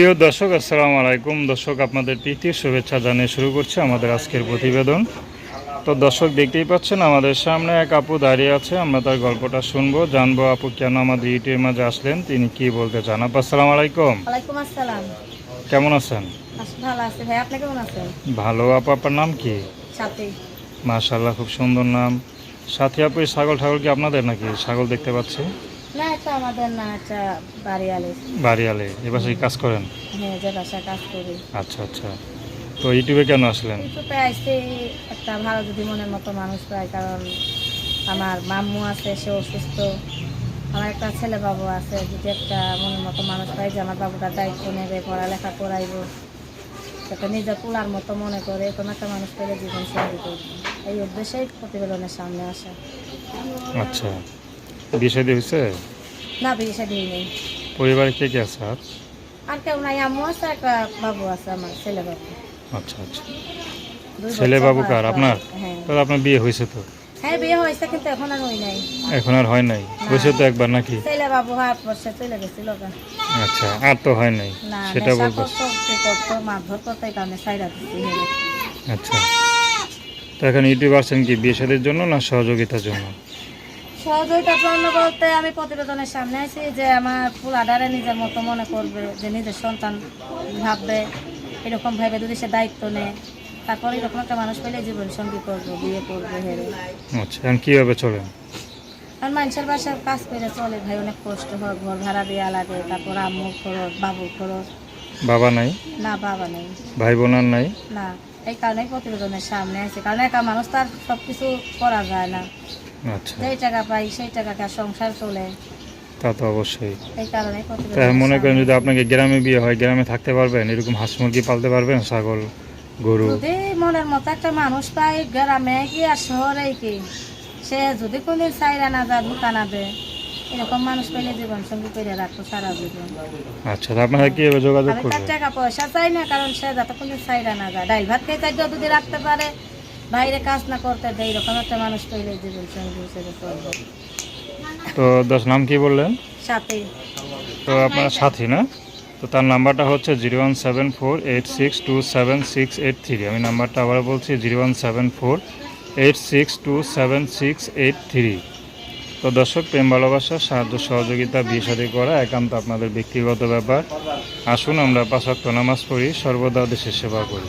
প্রিয় দর্শক আসসালামু আলাইকুম। দর্শক আপনাদের প্রীতির শুভেচ্ছা জানিয়ে শুরু করছে আমাদের আজকের প্রতিবেদন। তো দর্শক দেখতেই পাচ্ছেন আমাদের সামনে এক আপু দাঁড়িয়ে আছে। আমরা তার গল্পটা শুনব জানব আপু কেন আমাদের ইউটিউবের মাঝে আসলেন তিনি কি বলতে চান। আপু আসসালামু আলাইকুম। কেমন আছেন? ভালো আপু। আপনার নাম কি? মাশাল্লাহ খুব সুন্দর নাম। সাথী আপু ছাগল ঠাগল কি আপনাদের নাকি? ছাগল দেখতে পাচ্ছি। না এটা আমাদের না এটা বাড়িয়ালে। বাড়িয়ালে এ বাসায় কাজ করেন? হ্যাঁ যে বাসায় কাজ করি। আচ্ছা আচ্ছা। তো ইউটিউবে কেন আসলেন? ইউটিউবে আসছে একটা ভালো যদি মনের মতো মানুষ পায় কারণ আমার মাম্মু আছে সে অসুস্থ। আমার একটা ছেলে বাবু আছে যদি একটা মনের মতো মানুষ পাই যে আমার বাবুটার দায়িত্ব নেবে পড়ালেখা করাইবো। যাতে নিজের তোলার মতো মনে করে এরকম একটা মানুষ পেলে জীবন সঙ্গী করবে। এই উদ্দেশ্যেই প্রতিবেদনের সামনে আসা। আচ্ছা। বিষয় হয়েছে? না বিয়ে দিই নেই পরিবারে কে কে আছে আর? আর কেউ নাই আম্মু আছে একটা বাবু আছে আমার ছেলে বাবু। আচ্ছা আচ্ছা। ছেলে বাবু কার? আপনার? হ্যাঁ। তাহলে আপনার বিয়ে হয়েছে তো? হ্যাঁ বিয়ে হয়েছে কিন্তু এখন আর হই নাই। এখন আর হয় নাই? হয়েছে তো একবার নাকি? ছেলে বাবু চলে গেছিল আচ্ছা আর তো হয় নাই। সেটা বলতে করতো মারধর করতো কারণে হেরে। আচ্ছা। তো এখন ইউটিউব আসছেন কি বিয়ে জন্য না সহযোগিতার জন্য? সহযোগিতার জন্য বলতে আমি প্রতিবেদনের সামনে আছি যে আমার পোলাডারে নিজের মতো মনে করবে যে নিজের সন্তান ভাববে এরকম ভাবে যদি সে দায়িত্ব নেয় তারপর এরকম একটা মানুষ পেলে জীবন সঙ্গী করব বিয়ে করব হেরে। আচ্ছা কীভাবে চলেন? আর মানুষের বাসায় কাজ করে চলে ভাই অনেক কষ্ট হয় ঘর ভাড়া দেওয়া লাগে তারপর আম্মুর খরচ বাবুর খরচ। বাবা নাই? না বাবা নেই। ভাই বোন আর নাই? না এই কারণেই প্রতিবেদনের সামনে আছে কারণ একা মানুষ তার সব কিছু করা যায় না। আচ্ছা। যেই টাকা পাই সেই টাকাকে সংসার চলে। তা তো অবশ্যই। এই কারণেই তা মনে করেন যদি আপনাকে গ্রামে বিয়ে হয় গ্রামে থাকতে পারবেন এরকম হাঁস মুরগি পালতে পারবেন ছাগল গরু? যদি মনের মতো একটা মানুষ পাই গ্রামে কি আর শহরে কি? সে যদি কোনদিন চাইরা না যায় ঢুকা না দেয় এরকম মানুষ পেলে জীবন সঙ্গী করে রাখব সারা জীবন। আচ্ছা আপনারা কীভাবে যোগাযোগ করবেন? টাকা পয়সা চাই না কারণ সে যাতে কোনো চাইরা না যায়। ডাইল ভাত খেয়ে যদি রাখতে পারে বাইরে কাজ না করতে দেয় এরকম একটা মানুষ পেলে জীবন সঙ্গী হিসেবে চলবে তো দশ নাম কি বললেন? সাথে। তো আপনার সাথী না? তো তার নাম্বারটা হচ্ছে zero one seven four eight six two seven six eight three. আমি নাম্বারটা আবার বলছি zero one seven four eight six two seven six eight three. তো দর্শক প্রেম ভালোবাসা সাহায্য সহযোগিতা বিয়ে শাদী করা একান্ত আপনাদের ব্যক্তিগত ব্যাপার। আসুন আমরা পাঁচ ওয়াক্ত নামাজ পড়ি সর্বদা দেশের সেবা করি।